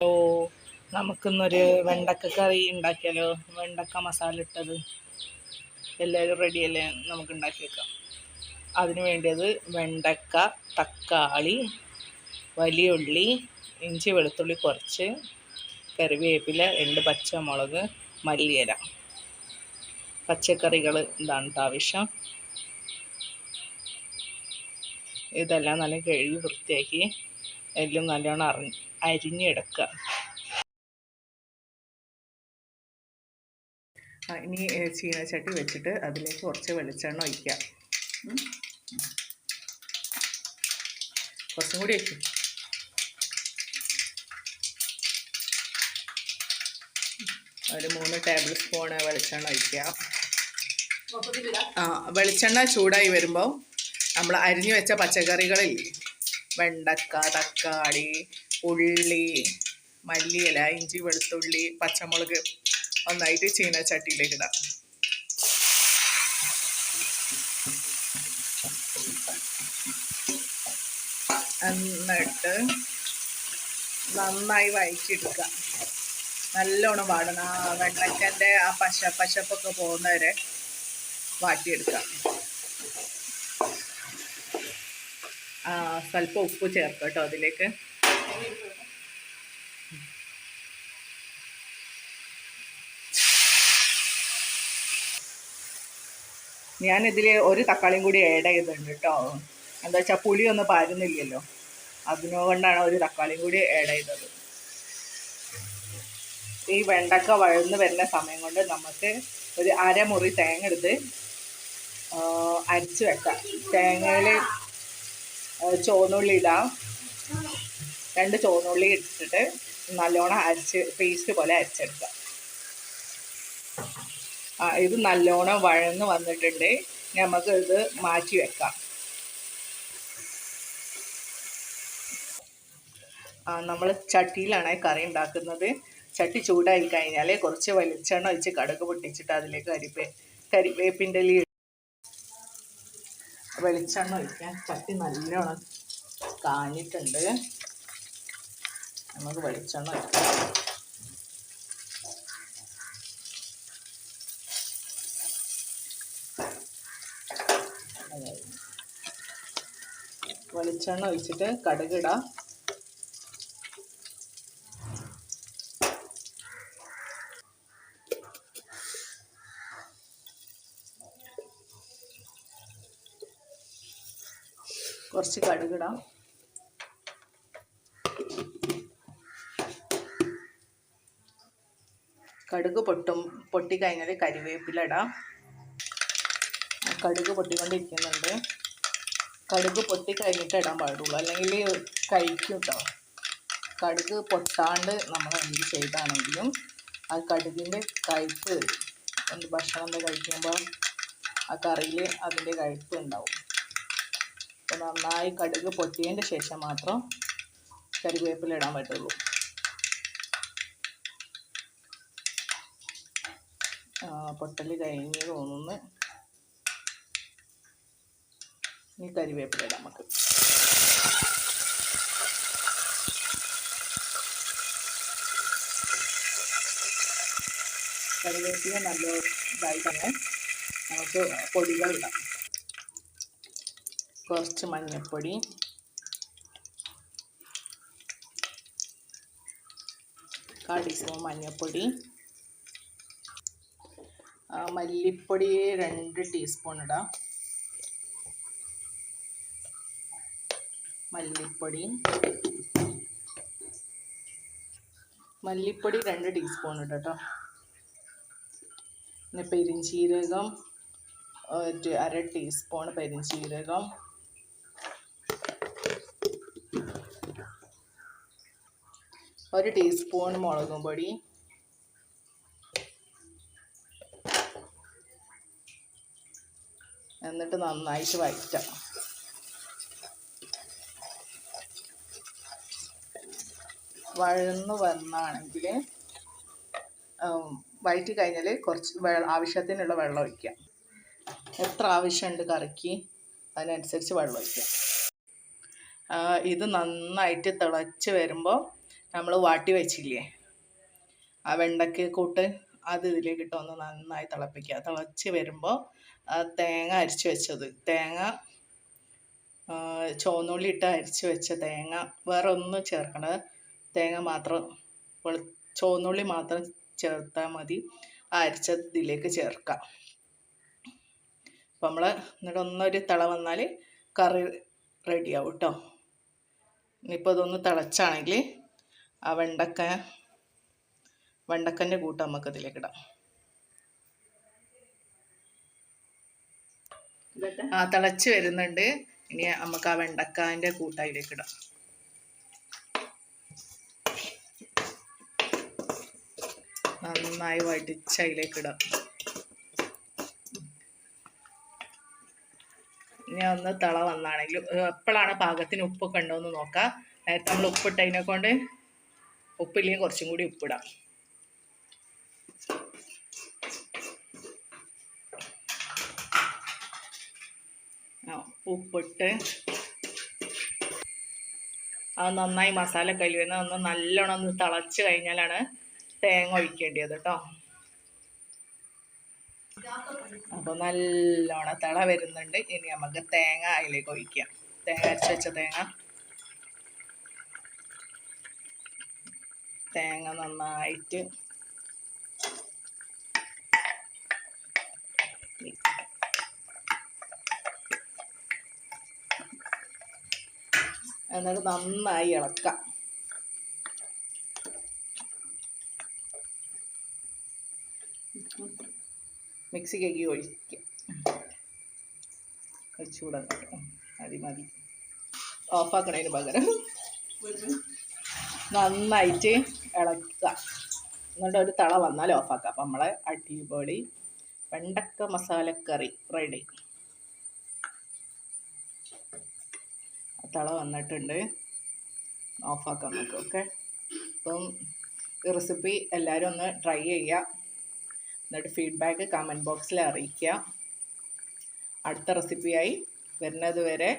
ഓ നമുക്കിന്നൊരു വെണ്ടക്ക കറി ഉണ്ടാക്കിയാലോ? വെണ്ടക്ക മസാല ഇട്ടത്. എല്ലാവരും റെഡിയല്ലേ നമുക്ക് ഉണ്ടാക്കി വെക്കാം. അതിന് വേണ്ടിയത് വെണ്ടക്ക തക്കാളി വലിയ ഉള്ളി ഇഞ്ചി വെളുത്തുള്ളി കുറച്ച് കറിവേപ്പില രണ്ട് പച്ചമുളക് മല്ലിയില. പച്ചക്കറികൾ ഇതാണ് ആവശ്യം. ഇതെല്ലാം നല്ല കഴുകി വൃത്തിയാക്കി എല്ലാം നല്ലോണം അറി അരിഞ്ഞെടുക്കുക ഇനി ചീനച്ചട്ടി വെച്ചിട്ട് അതിലേക്ക് കുറച്ച് വെളിച്ചെണ്ണ ഒഴിക്കാം. കുറച്ചും കൂടി വയ്ക്കും ഒരു മൂന്ന് ടേബിൾ സ്പൂണ് വെളിച്ചെണ്ണ ഒഴിക്കുക ആ വെളിച്ചെണ്ണ ചൂടായി വരുമ്പോൾ നമ്മൾ അരിഞ്ഞു വെച്ച പച്ചക്കറികളില്ലേ വെണ്ടക്ക തക്കാളി ഉള്ളി മല്ലിയില ഇഞ്ചി വെളുത്തുള്ളി പച്ചമുളക് ഒന്നായിട്ട് ചീനച്ചട്ടിയിലേക്ക് ഇടാം. എന്നിട്ട് നന്നായി വഴറ്റിയെടുക്കുക. നല്ലോണം വാടണം. ആ വെണ്ടക്കന്റെ ആ പശ പശപ്പൊക്കെ പോകുന്നവരെ വാട്ടിയെടുക്കുക ആ സ്വല്പം ഉപ്പ് ചേർക്കാം കേട്ടോ അതിലേക്ക്. ഞാനിതിൽ ഒരു തക്കാളിയും കൂടി ആഡ് ചെയ്തിട്ടുണ്ട് കേട്ടോ. എന്താ വെച്ചാൽ പുളിയൊന്നും പാരുന്നില്ലല്ലോ. അതിനുകൊണ്ടാണ് ഒരു തക്കാളിയും കൂടി ആഡ് ചെയ്തത്. ഈ വെണ്ടക്ക വഴന്ന് വരുന്ന സമയം കൊണ്ട് നമുക്ക് ഒരു അരമുറി തേങ്ങ എടുത്ത് അരച്ച് വെക്കാം. തേങ്ങയിൽ ചുവന്നുള്ളി ഇടാം. രണ്ട് ചുവന്നുള്ളി ഇട്ടിട്ട് നല്ലോണം അരച്ച് പേസ്റ്റ് പോലെ അരച്ചെടുക്കാം. ആ ഇത് നല്ലോണം വഴന്ന് വന്നിട്ടുണ്ട്. നമുക്ക് ഇത് മാറ്റി വെക്കാം. ആ നമ്മൾ ചട്ടിയിലാണ് കറി ഉണ്ടാക്കുന്നത്. ചട്ടി ചൂടായി കഴിഞ്ഞാൽ കുറച്ച് വെളിച്ചെണ്ണ ഒഴിച്ച് കടുക് പൊട്ടിച്ചിട്ട് അതിലേക്ക് കരിവേ കരിവേപ്പിന്റെ വെളിച്ചെണ്ണ ഒഴിക്കാൻ ചട്ടി നല്ലോണം കാഞ്ഞിട്ടുണ്ട്. നമുക്ക് വെളിച്ചെണ്ണ ഒഴിക്കാം. വെളിച്ചെണ്ണ ഒഴിച്ചിട്ട് കടുകിടാം. കുറച്ച് കടുകിടാം. കടുക് പൊട്ടും പൊട്ടിക്കഴിഞ്ഞാൽ കരിവേപ്പില ഇടാം. കടുക് പൊട്ടിക്കൊണ്ടിരിക്കുന്നുണ്ട്. കടുക് പൊട്ടി കഴിഞ്ഞിട്ട് ഇടാൻ പാടുള്ളൂ. അല്ലെങ്കിൽ കഴിക്കും കേട്ടോ കടുക് പൊട്ടാണ്ട് നമ്മൾ എന്ത് ചെയ്താണെങ്കിലും ആ കടുകിന്റെ കയ്പ്പ് വരും എന്ത് ഭക്ഷണം കഴിക്കുമ്പോൾ ആ കറിയിൽ അതിന്റെ കയ്പ്പ് ഉണ്ടാവും. അപ്പോൾ നന്നായി കടുക് പൊട്ടിയതിന്റെ ശേഷം മാത്രം കരിവേപ്പില ഇടാൻ പറ്റുള്ളൂ. പൊട്ടൽ കഴിഞ്ഞ് തോന്നുന്നു. ഇനി കരിവേപ്പില ഇടാം നമുക്ക്. കരിവേപ്പില നല്ല ഇതായി തന്നെ നമുക്ക് പൊടികൾ ഇടാം. കുറച്ച് മഞ്ഞൾപ്പൊടി കാൽ ടീസ്പൂൺ മഞ്ഞൾപ്പൊടി മല്ലിപ്പൊടി രണ്ട് ടീസ്പൂൺ ഇടാം. മല്ലിപ്പൊടി. മല്ലിപ്പൊടി രണ്ട് ടീസ്പൂൺ ഇടാം കേട്ടോ പിന്നെ പെരിഞ്ചീരകം ഒരു അര ടീസ്പൂൺ പെരിഞ്ചീരകം. ഒരു ടീസ്പൂൺ മുളകും പൊടി. എന്നിട്ട് നന്നായിട്ട് വഴറ്റാം. വഴന്ന് വന്നാണെങ്കിൽ വഴറ്റി കഴിഞ്ഞാൽ കുറച്ച് വെള്ളം ആവശ്യത്തിനുള്ള വെള്ളം ഒഴിക്കാം. എത്ര ആവശ്യമുണ്ട് കറിക്ക്? അതിനനുസരിച്ച് വെള്ളം ഒഴിക്കാം. ഇത് നന്നായിട്ട് തിളച്ച് വരുമ്പോൾ നമ്മൾ വാട്ടി വെച്ചില്ലേ? ആ വെണ്ടയ്ക്ക് കൂട്ട് അത് ഇതിലേക്ക് ഇട്ട് ഒന്ന് നന്നായി തിളപ്പിക്കുക. തിളച്ച് വരുമ്പോൾ തേങ്ങ അരിച്ച് വെച്ചത്. തേങ്ങ ചോന്നുള്ളി ഇട്ട് അരിച്ച് വെച്ച തേങ്ങ. വേറെ ഒന്നും ചേർക്കണത് തേങ്ങ മാത്രം വെളു ചുവന്നുള്ളി മാത്രം ചേർത്താൽ മതി. അരിച്ചത് ഇതിലേക്ക് ചേർക്കാം. അപ്പം നമ്മൾ എന്നിട്ട് ഒന്നൊരു തിള വന്നാൽ കറി റെഡിയാവും കേട്ടോ ഇനിയിപ്പോൾ ഇതൊന്ന് തിളച്ചാണെങ്കിൽ ആ വെണ്ടക്ക വെണ്ടക്കന്റെ കൂട്ട് നമുക്ക് ഇതിലേക്ക് ഇടാം ആ തിളച്ച് വരുന്നുണ്ട്. ഇനി നമുക്ക് ആ വെണ്ടക്കാന്റെ കൂട്ട് അതിലേക്ക് ഇടാം നന്നായി വടിച്ച് അതിലേക്ക് ഇടാം ഇനി ഒന്ന് തിള വന്നാണെങ്കിലും എപ്പോഴാണ് പാകത്തിന് ഉപ്പൊക്കെ ഉണ്ടോ എന്ന് നോക്കാം. നേരത്തെ നമ്മൾ ഉപ്പിട്ടതിനെ കൊണ്ട് ഉപ്പില്ലെങ്കിൽ കുറച്ചും കൂടി ഉപ്പിടാം. ഉപ്പിട്ട് അത് നന്നായി മസാല കലുവുന്ന ഒന്ന് നല്ലോണം ഒന്ന് തിളച്ച് കഴിഞ്ഞാലാണ് തേങ്ങ ഒഴിക്കേണ്ടത് കേട്ടോ. അപ്പോൾ നല്ലോണം തിള വരുന്നുണ്ട്. ഇനി നമുക്ക് തേങ്ങ അതിലേക്ക് ഒഴിക്കാം. തേങ്ങ അരച്ച് വെച്ച തേങ്ങ. തേങ്ങ നന്നായിട്ട് എന്നിട്ട് നന്നായി ഇളക്കാം. മിക്സിക്കേക്ക് ഒഴിക്കാം ചൂടാ മതി മതി. ഓഫാക്കണതിന് പകരം. നന്നായിട്ട് ഇളക്കുക. എന്നിട്ട് ഒരു തള വന്നാൽ ഓഫാക്കുക അപ്പം നമ്മളെ അടിപൊളി വെണ്ടക്ക മസാലക്കറി റെഡി തള വന്നിട്ടുണ്ട്. ഓഫാക്കാം നമുക്ക് ഓക്കെ അപ്പം ഈ റെസിപ്പി എല്ലാവരും ഒന്ന് ട്രൈ ചെയ്യുക. എന്നിട്ട് ഫീഡ്ബാക്ക് കമന്റ് ബോക്സിൽ അറിയിക്കുക. അടുത്ത റെസിപ്പിയായി വരുന്നത് വരെ